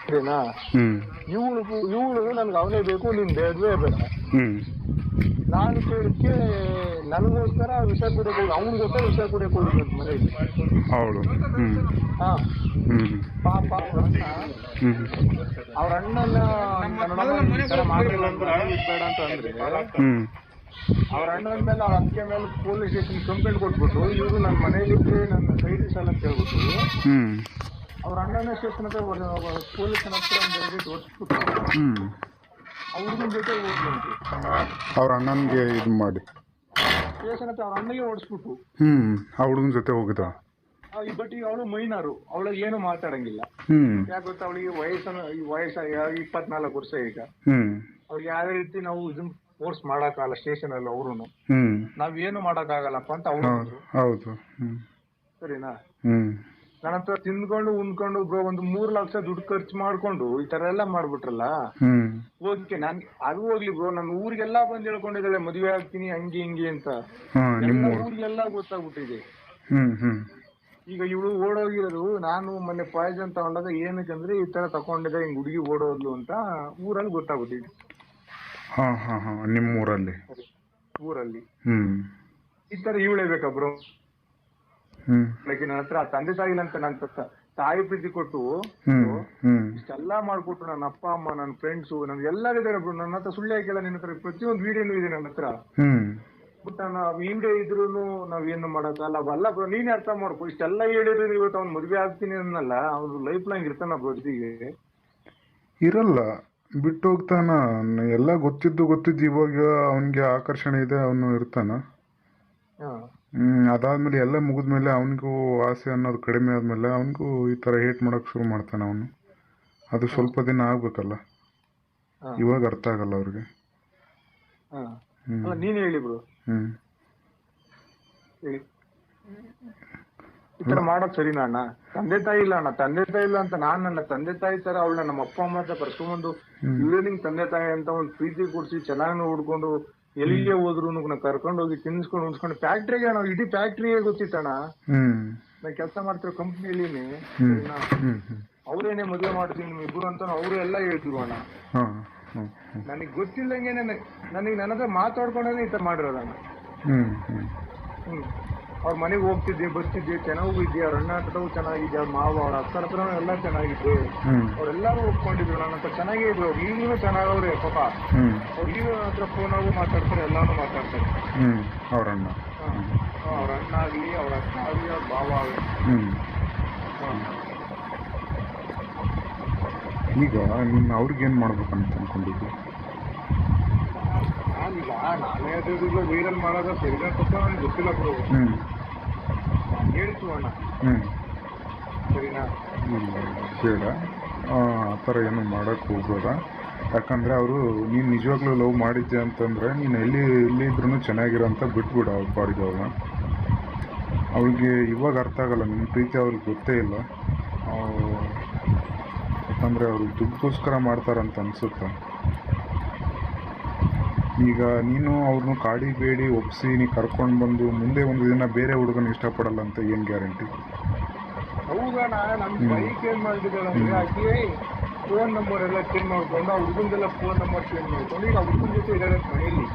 ಸರಿನಾ? ಇವಳು ಇವಳು ನನ್ಗೆ ಅವನೇ ಬೇಕು ನೀನ್ ಬೇಡವೇ ಬೇಡ. ನಾನು ಕೇಳಕ್ಕೆ ನನಗೋಸ್ಕರ ವಿಷ ಕುಡಿಯಕ್ಕೆ ಹೋಗಿ ಅವನಿಗೋಸ್ಕರ ವಿಷ ಕುಡಿಯಕ್ಕೆ ಹೋಗಿ ಮನೆಯಲ್ಲಿ ಅವಳು ಹಾ. ಪಾಪ ಅವ್ರ ಅಣ್ಣ. ಅವ್ರ ಅಣ್ಣನ ಮಾಡಿಲ್ಲ ಅಂತ ಬೇಡ ಅಂತ ಅಂದ್ರೆ. ಅವ್ರ ಅಣ್ಣನ ಮೇಲೆ ಅವ್ರ ಅತ್ತೆ ಮೇಲೆ ಪೊಲೀಸ್ ಸ್ಟೇಷನ್ ಕಂಪ್ಲೇಂಟ್ ಕೊಟ್ಬಿಟ್ಟು ಇವರು ನನ್ನ ಮನೆಯಲ್ಲಿ ನನ್ನ ಕೈ ಸಲ ಕೇಳ್ಬಿಟ್ಟು ಅವ್ರ ಅಣ್ಣನ ಸ್ಟೇಷನ್ ಹತ್ರ ಪೊಲೀಸ್ ಹತ್ರ ಒಂದು ಎರಡು ಹ್ಮ್. ಆ ಜೊತೆ ಹೋಗ್ಲಂತೆ ಅವ್ರ ಅಣ್ಣನಿಗೆ ಇದು ಮಾಡಿ. ಸ್ಟೇಷನ್ ಹತ್ರ ಅವ್ರ ಅಣ್ಣಗೆ ಓಡಿಸ್ಬಿಟ್ಟು. ಹ್ಮ್ ಆ ಹುಡುಗನ ಜೊತೆ ಹೋಗಿದ ಬಟ್ ಈಗ ಅವಳು ಮೈನಾರು. ಅವಳಿಗೆ ಏನು ಮಾತಾಡಂಗಿಲ್ಲ. ಯಾಕೆ ಗೊತ್ತಾ ಅವಳಿಗೆ ವಯಸ್ಸನ್ನು ಈ ವಯಸ್ಸ ಇಪ್ಪತ್ನಾಲ್ಕು ವರ್ಷ ಈಗ. ಹ್ಮ್. ಅವ್ರಿಗೆ ಯಾವ ರೀತಿ ನಾವು ಇದನ್ನ ಫೋರ್ಸ್ ಮಾಡಕ್ಕಾಗಲ್ಲ ಸ್ಟೇಷನ್ ಅಲ್ಲಿ ಅವರು ಹ್ಮ್. ನಾವೇನು ಮಾಡೋಕ್ಕಾಗಲ್ಲಪ್ಪ ಅಂತ ಅವ್ರು ಹೌದು ಹೌದು. ಸರಿನಾ? ಹ್ಮ್. ನನ್ನ ಹತ್ರ ತಿಂದ್ಕೊಂಡು ಉಂದ್ಕೊಂಡು ಬ್ರೋ ಒಂದು ಮೂರ್ ಲಕ್ಷ ದುಡ್ಡು ಖರ್ಚು ಮಾಡ್ಕೊಂಡು ಈ ತರ ಎಲ್ಲ ಮಾಡ್ಬಿಟ್ರಲ್ಲ? ಹ್ಮ್. ಹೋಗಕ್ಕೆ ನಾನ್ ಅದು ಹೋಗ್ಲಿ ಬ್ರೋ ನನ್ನ ಊರಿಗೆಲ್ಲ ಬಂದ್ ಹೇಳ್ಕೊಂಡಿದ್ದಾಳೆ ಮದುವೆ ಆಗ್ತೀನಿ ಹಂಗೆ ಹಿಂಗೆ ಅಂತ. ಎಲ್ಲ ನಿಮ್ಮ ಊರು. ಊರಿಗೆಲ್ಲ ಗೊತ್ತಾಗ್ಬಿಟ್ಟಿದೆ. ಹ್ಮ್ ಹ್ಮ್. ಈಗ ಇವಳು ಓಡೋಗಿರೋದು ನಾನು ಮೊನ್ನೆ ಪಾಯ್ಸನ್ ತಗೊಂಡಾಗ ಏನಕ್ಕಂದ್ರೆ ಈ ತರ ತಗೊಂಡಿದ್ದೆ ಹಿಂಗ್ ಹುಡುಗಿ ಓಡೋದ್ಲು ಅಂತ ಊರಲ್ಲಿ ಗೊತ್ತಾಗ್ಬಿಟ್ಟಿದೆ. ಹಾ ಹಾ ಹಾ ನಿಮ್ಮ ಊರಲ್ಲಿ. ಊರಲ್ಲಿ. ಹ್ಮ್. ಈ ತರ ಇವಳೇ ಬೇಕಾ ಬ್ರೋ ಲೈಕ್ ನನ್ನ ಹತ್ರ ತಂದೆ ತಾಯಿ ಅಂತ ನನ್ನ ತಾಯಿ ಪ್ರೀತಿ ಕೊಟ್ಟು ಇಷ್ಟೆಲ್ಲ ಮಾಡ್ಕೊಟ್ಟು ನನ್ನ ಅಪ್ಪ ಅಮ್ಮ ನನ್ನ ಫ್ರೆಂಡ್ಸ್ ನನ್ ಎಲ್ಲರಿದ್ದಾರೆ ಬ್ರೋ. ನನ್ನ ಹತ್ರ ಸುಳ್ಳು ಹಾಕಿಲ್ಲ ನಿನ್ನ ಹತ್ರ? ಪ್ರತಿಯೊಂದು ವಿಡಿಯೋನು ಇದೆ ನನ್ನ ಹತ್ರ. ಹ್ಮ್. ಬಟ್ ನಾವು ವಿಡಿಯೋ ಇದ್ರು ನಾವೇನು ಮಾಡಕ್ಕಲ್ಲ ಅಲ್ಲ ಬ್ರೋ. ನೀನೇ ಅರ್ಥ ಮಾಡ್ಕೊ. ಇಷ್ಟೆಲ್ಲ ಹೇಳಿದ್ರೆ ಇವತ್ತು ಅವ್ನು ಮದ್ವೆ ಆಗ್ತೀನಿ ಅನ್ನಲ್ಲ. ಅವ್ನು ಲೈಫ್ ಲಾಂಗ್ ಇರ್ತಾನ ಬ್ರೋ ಜೊತೆಗೆ ಇರಲ್ಲ. ಬಿಟ್ಟು ಹೋಗ್ತಾನ. ಎಲ್ಲ ಗೊತ್ತಿದ್ದು ಗೊತ್ತಿದ್ದು ಇವಾಗ ಅವನಿಗೆ ಆಕರ್ಷಣೆ ಇದೆ ಅವನು ಇರ್ತಾನ. ಅದಾದ್ಮೇಲೆ ಎಲ್ಲ ಮುಗಿದ್ಮೇಲೆ ಅವನಿಗೂ ಆಸೆ ಅನ್ನೋದು ಕಡಿಮೆ ಆದಮೇಲೆ ಅವನಿಗೂ ಈ ತರ ಹೇಟ್ ಮಾಡಕ್ ಶುರು ಮಾಡ್ತಾನೆ ಅವನು. ಅದು ಸ್ವಲ್ಪ ದಿನ ಆಗ್ಬೇಕಲ್ಲ? ಇವಾಗ ಅರ್ಥ ಆಗಲ್ಲ ಅವ್ರಿಗೆ. ನೀನ್ ಹೇಳಿ ಬ್ರೋ. ಹ್ಮ್. ಹೇಳಿ. ಈ ತರ ಮಾಡೋದ್ ಸರಿನಾ ಅಣ್ಣ? ತಂದೆ ತಾಯಿ ಇಲ್ಲ ಅಣ್ಣ ತಂದೆ ತಾಯಿ ಇಲ್ಲ ಅಂತ ನಾನು ನನ್ನ ತಂದೆ ತಾಯಿ ತರ ಅವಳನ್ನ ನಮ್ಮ ಅಪ್ಪ ಅಮ್ಮ ಹತ್ರ ಕರ್ಸ್ಕೊಂಡ್ಬಂದು ನಿಂಗೆ ತಂದೆ ತಾಯಿ ಅಂತ ಒಂದು ಪ್ರೀತಿ ಕೊಡ್ಸಿ ಚೆನ್ನಾಗಿ ನೋಡ್ಕೊಂಡು ಎಲ್ಲಿಗೆ ಹೋದ್ರು ಕರ್ಕೊಂಡು ಹೋಗಿ ತಿನ್ಸ್ಕೊಂಡು ಉಣ್ಸ್ಕೊಂಡು ಫ್ಯಾಕ್ಟ್ರಿಗೆ ನಾವು ಇಡೀ ಫ್ಯಾಕ್ಟ್ರಿಗೆ ಗೊತ್ತಿತ್ತಣ್ಣ. ನಾ ಕೆಲಸ ಮಾಡ್ತಿರೋ ಕಂಪ್ನಿಲಿ ಅವ್ರೇನೆ ಮದುವೆ ಮಾಡ್ತೀನಿ ನಿಮ್ ಇಬ್ರು ಅಂತ ಅವ್ರು ಎಲ್ಲ ಹೇಳ್ತಿರು ಅಣ್ಣ. ನನಗ್ ಗೊತ್ತಿಲ್ಲಂಗೆ ನನಗ್ ನನ್ನ ಹತ್ರ ಮಾತಾಡ್ಕೊಂಡೇ ಈ ತರ ಮಾಡಿರೋದಣ್ಣ. ಹ್ಮ್. ಅವ್ರ ಮನೆಗೆ ಹೋಗ್ತಿದ್ದೆ ಬರ್ತಿದ್ದೆ ಚೆನ್ನಾಗೂ ಇದ್ದೆ ಅವ್ರ ಅಣ್ಣ ಹತ್ರವು ಚೆನ್ನಾಗಿದೆ ಅವ್ರ ಮಾವ ಅವ್ರ ಅಕ್ಕ ಹತ್ರ ಎಲ್ಲ ಚೆನ್ನಾಗಿದ್ದೆ ಅವರೆಲ್ಲರೂ ಒಪ್ಕೊಂಡಿದ್ರು ನನ್ನ ಹತ್ರ ಚೆನ್ನಾಗೇ ಇದ್ರು ಅವ್ರು ಈಗಲೂ ಚೆನ್ನಾಗವ್ರೆ ಪಾಪ. ಅವ್ರು ಈಗ ಹತ್ರ ಫೋನಾಗೂ ಮಾತಾಡ್ತಾರೆ ಎಲ್ಲಾನು ಮಾತಾಡ್ತಾರೆ. ಹ್ಮ್. ಅವರಣ್ಣ ಹಾ. ಅವ್ರ ಅಣ್ಣ ಆಗಲಿ ಅವ್ರ ಅಕ್ಕ ಆಗಲಿ ಅವ್ರ ಭಾವ ಆಗಲಿ. ಈಗ ಏನು ಅವ್ರಿಗೇನು ಮಾಡ್ಬೇಕಂತ ಅನ್ಕೊಂಡಿದ್ದೆ? ನಾನೀಗ ನಾನೇ ಅದ್ರದ್ದು ವೈರಲ್ ಮಾಡೋದ ಸರಿನಾ ತಪ್ಪ ನನಗೆ ಗೊತ್ತಿಲ್ಲ ಬ್ರೋ ಹೇಳ್ತು ಅಣ್ಣ. ಹ್ಮ್. ಸರಿನಾ? ಬೇಡ ಆ ಥರ ಏನು ಮಾಡೋಕ್ಕೆ ಹೋಗ್ಬೇಡ. ಯಾಕಂದರೆ ಅವರು ನೀನು ನಿಜವಾಗ್ಲೂ ಲವ್ ಮಾಡಿದ್ದೆ ಅಂತಂದರೆ ನೀನು ಎಲ್ಲಿ ಎಲ್ಲಿ ಇದ್ರೂ ಚೆನ್ನಾಗಿರೋ ಅಂತ ಬಿಟ್ಬಿಡ ಅವ್ರ ಪಾಡಿಗೆ ಅವ್ರನ್ನ ಅವಳಿಗೆ ಇವಾಗ ಅರ್ಥ ಆಗಲ್ಲ ನಿಮ್ಮ ಪ್ರೀತಿ ಅವ್ರಿಗೆ ಗೊತ್ತೇ ಇಲ್ಲ. ಯಾಕಂದರೆ ಅವರು ದುಡ್ಡುಗೋಸ್ಕರ ಮಾಡ್ತಾರಂತ ಅನಿಸುತ್ತೆ. ಈಗ ನೀನು ಅವ್ರನ್ನೂ ಕಾಡಿ ಬೇಡಿ ಒಪ್ಪಿಸಿ ನೀ ಕರ್ಕೊಂಡು ಬಂದು ಮುಂದೆ ಒಂದು ದಿನ ಬೇರೆ ಹುಡುಗನ ಇಷ್ಟಪಡಲ್ಲ ಅಂತ ಏನು ಗ್ಯಾರಂಟಿ? ಹೌದಣ್ಣ ನಮ್ ಬೈಕ್ ಏನ್ ಮಾಡಿದಾಳೆ ಅಂದ್ರೆ ಆಕೆ ಫೋನ್ ನಂಬರ್ ಎಲ್ಲ ಚೇಂಜ್ ಮಾಡ್ಕೊಂಡು ಆ ಹುಡುಗಂದೆಲ್ಲ ಫೋನ್ ನಂಬರ್ ಚೇಂಜ್ ಮಾಡ್ಕೊಂಡು ಈಗ ಹುಡುಗನ ಜೊತೆ ಇದ್ದಾರೆ ಮನೆಯಲ್ಲಿ.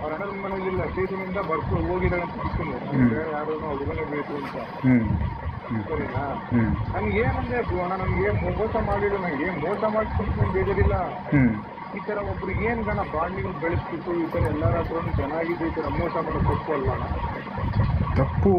ಅವ್ರ ಅಣ್ಣನ ಮನೆಯಲ್ಲಿಲ್ಲ ಸ್ಟೇಷನಿಂದ ಬರ್ತು ಹೋಗಿದ್ದಾಳೆ ಅಂತ ತಿಳ್ಕೊಂಡು ಯಾರು ಹುಡುಗನೇ ಬೇಕು ಅಂತ. ಸರಿನಾ? ನನ್ಗೆ ಅಣ್ಣ ನನ್ಗೆ ಮೋಸ ಮಾಡಿಲ್ಲ ನಂಗೆ ಮೋಸ ಮಾಡ್ಕೊಂಡು ಬೇಜಾರಿಲ್ಲ. ಈ ಥರ ಒಬ್ರಿಗೆ ಏನ್ ಗಣ ಬಾಂಡಿಂಗ್ ಬೆಳೆಸ್ಬಿಟ್ಟು ಈ ಥರ ಎಲ್ಲರ ಚೆನ್ನಾಗಿದೆ ಈ ಥರ ಮೋಸ ಮಾಡೋ ತಪ್ಪು ತಪ್ಪು.